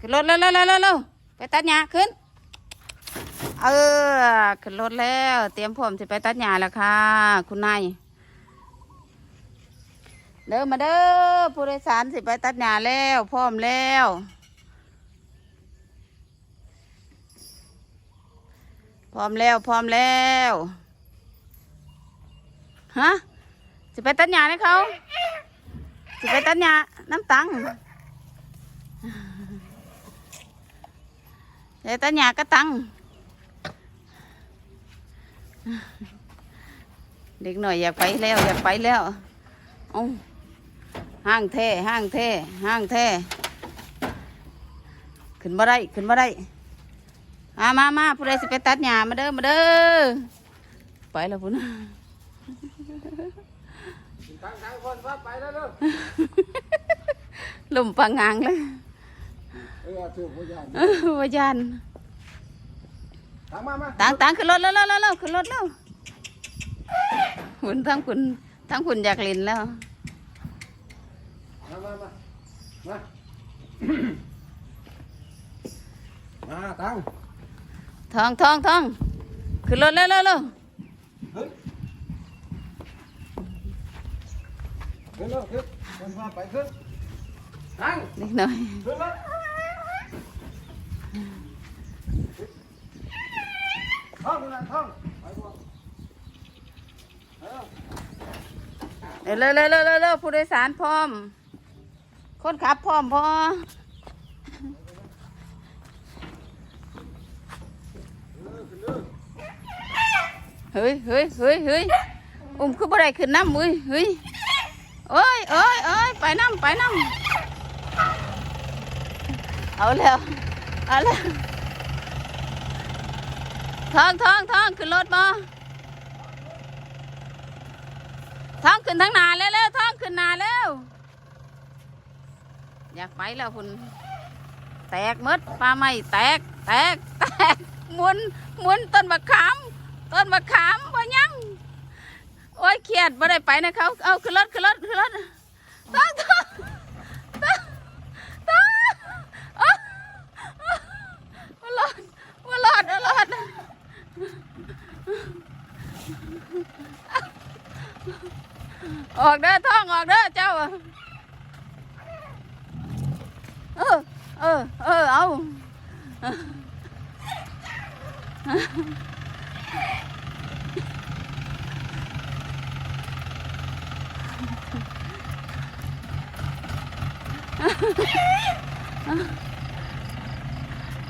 ขึ้นรถเร็วเร็วเร็วเร็วเร็วไปตัดหญ้าขึ้น เออ ขึ้นรถแล้ว เตรียมพร้อมจะไปตัดหญ้าแล้วค่ะ คุณนายเดินมาเด้อผู้โดยสารสิไปตัดหญ้าแล้วพร้อมแล้วพร้อมแล้วพร้อมแล้วฮะสิไปตัดหญ้าให้เขาสิไปตัดหญ้าน้ำตัง เดี๋ยวตัดหญ้าก็ตังเด็กหน่อยอยากไปแล้วอยากไปแล้วเอาห้างเท่ห้างเท่ห้างเท่ขึ้นมาได้ขึ้นมาได้มามามาผู้ใดสิไปตัดหญ้ามาเด้อมาเด้อไปแล้วพุ่นทางทางคนว่าไปแล้วเด้อลมปังงางเลยเออถูกผู้ใหญ่เออวายันทางมามาต่างต่างขึ้นรถแล้วแล้วแล้วขึ้นรถแล้วหุ่นทั้งคุณทั้งคุณอยากเล่นแล้วมามามามามาตังทองทองทองขึ้นรถแล้วแล้วแล้วเฮ้ยขึ้นแล้วขึ้นคนว่าไปขึ้นตังนิดหน่อยขึ้นแล้ว ท่องนะท่องไปบ่เออเร็วเร็วเร็วเร็วเร็วผู้โดยสารพร้อม คนขับพร้อมพอเฮ้ยเฮ้ยเฮ้ยเฮ้ยอุ้มคือบ่ได้ขึ้นน้ำมือเฮ้ยเอ้ยเอ้ยเอ้ยไปน้ำไปน้ำเอาแล้วเอาแล้ว ทองทองทองขึ้นรถบ่ทองขึ้นทางนาแล้วเร็วทองขึ้นนาแล้วอยากไปแล้วคุณแตกมดปลาไม่แตก แตก แตกมุนมุนต้นมะขามต้นมะขามบ่ยังโอ้ยเครียดบ่ได้ไปนะเขาเอาขึ้นรถขึ้นรถขึ้นรถต้องต้องต้องต้องอ้าวว่ารอดว่ารอดว่ารอด ออกเด้อท้องออกเด้อเจ้า เออ เออ เออ เอา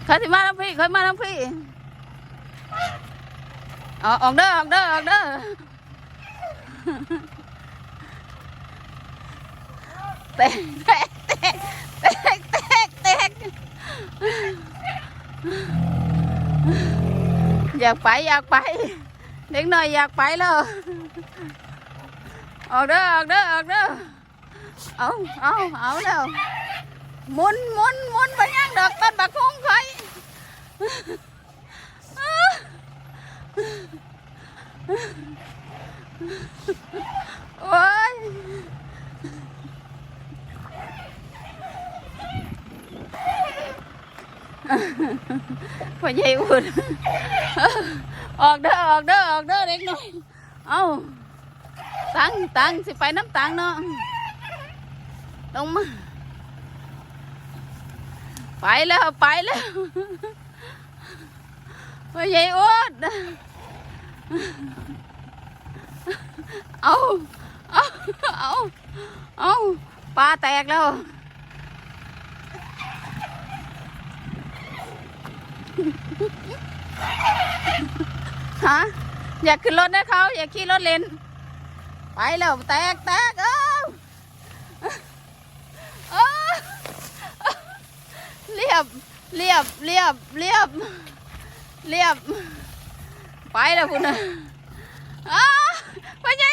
เขาสิมาน้ำพี่เขามาน้ำพี่ ờ ồn đó ồn đó ồn đó. Tẹt tẹt tẹt tẹt tẹt giặc phải giặc phải đến nơi giặc phải luôn. Ồn đó ồn đó ồn đó. Ồn ồn ồn đâu muốn muốn muốn phải ăn được tên bà không phải. โอ้ยพ่อใหญ่อุ่นออกเด้อออกเด้อออกเด้อเด็กน่อยเอาตังตังสิไปน้ำตังเนาะลงมาไปแล้วไปแล้วพ่อใหญ่อ้วน เอาเอาเอาเอาปลาแตกแล้วฮะอยากขึ้นรถนะเขาอยากขี่รถเล่นไปแล้วแตกแตกเอ้าเอ้าเรียบเรียบเรียบเรียบเรียบ ไปแล้วคุณนะอ้าไปใหญ่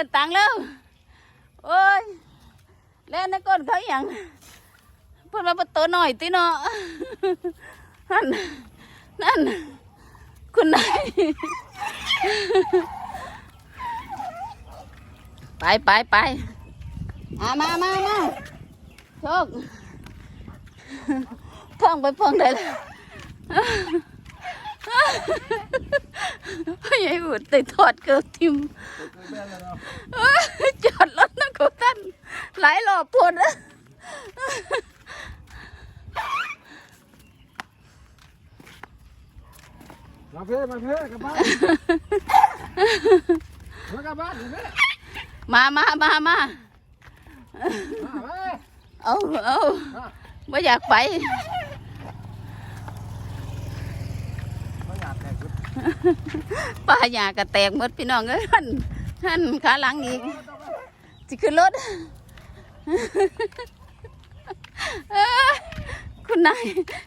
อินตังแล้วโอ้ยเล่นในก้นเขาอหย่างเพิ่นมาประตูหน่อยติเนาะนั่นนั่นคุณนายไปไปไปมามามามาโชคท่องไปพองได้แล้ว ยายอุดติดทอดเกือบทิมแม่แล้วเนาะเอ้ยจอดรถนะกูท่านหลายรอบปวดนะมาเพ่มาเพ่กลับบ้านมากลับบ้านเพ่มามามามามาเพ่เอาเอามาไม่อยากไป ไม่อยากแตกชุด ป้ายากระแตกหมดพี่น้องเอ้ยท่านท่านขาหลังอีกจะขึ้นรถคุณนาย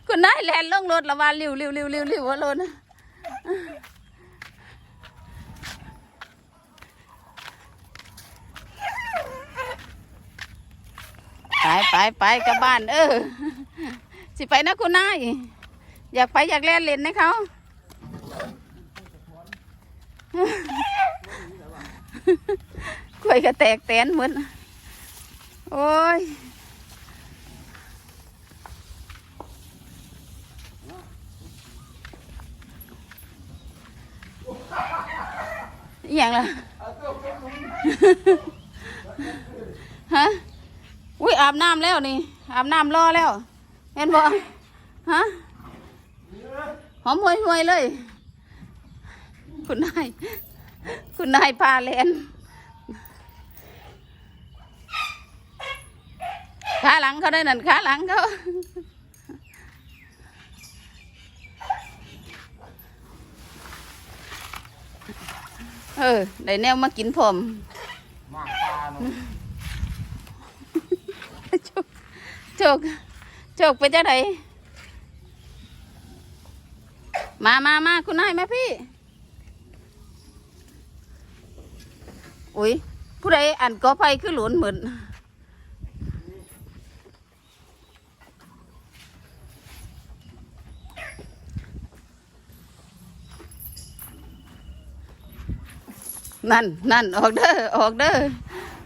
คุณนายแลนลงรถละว่าเร็วเร็วเร็วเร็วเร็วว่ารถไปไปไปกับบ้าน เออสิไปนะคุณนาย อยากไปอยากเล่นเล่นนะเขา กล้วยก็แตกแตนเหมดโอ้ยอย่างล่ะ ฮะ อุ้ยอาบน้ำแล้วนี่ อาบน้ำรอแล้วเห็นบ่ฮะ หอมหวยหวยๆเลย คุณนาย คุณนายพาเลนขาหลังเขาได้นั่นขาหลังเขาเออได้แนวมากินผมมากปลาเนาะโชคโชคโชคเป็นจังไดมามามาคุณนายมาพี่ อุ้ยผู้ใดอันกอไฟคือหลุนเหมือนนั่นนั่นออกเด้อออกเด้อ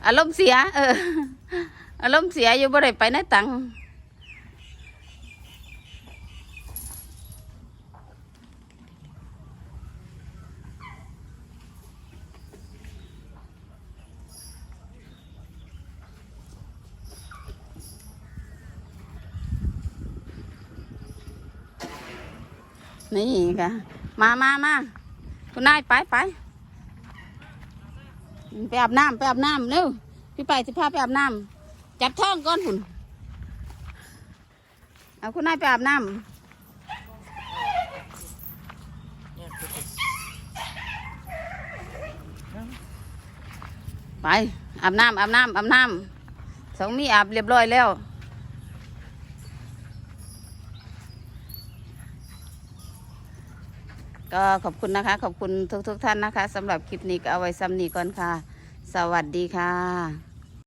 อารมณ์เสีย เอออารมณ์เสียอยู่บ่ได้ไปไหนตัง นี่ค่ะ มามามาคุณนายไปไปไปอาบน้ำไปอาบน้ำเร็วพี่ไปสิพาไปอาบน้ำจับท้องก่อนหุ่นเอาคุณนายไปอาบน้ำไปอาบน้ำอาบน้ำอาบน้ำสองมีอาบเรียบร้อยแล้ว ก็ขอบคุณนะคะ ขอบคุณทุกๆทท่านนะคะสำหรับคลิปนี้ก็เอาไว้ซ้ำนี้ก่อนค่ะ สวัสดีค่ะ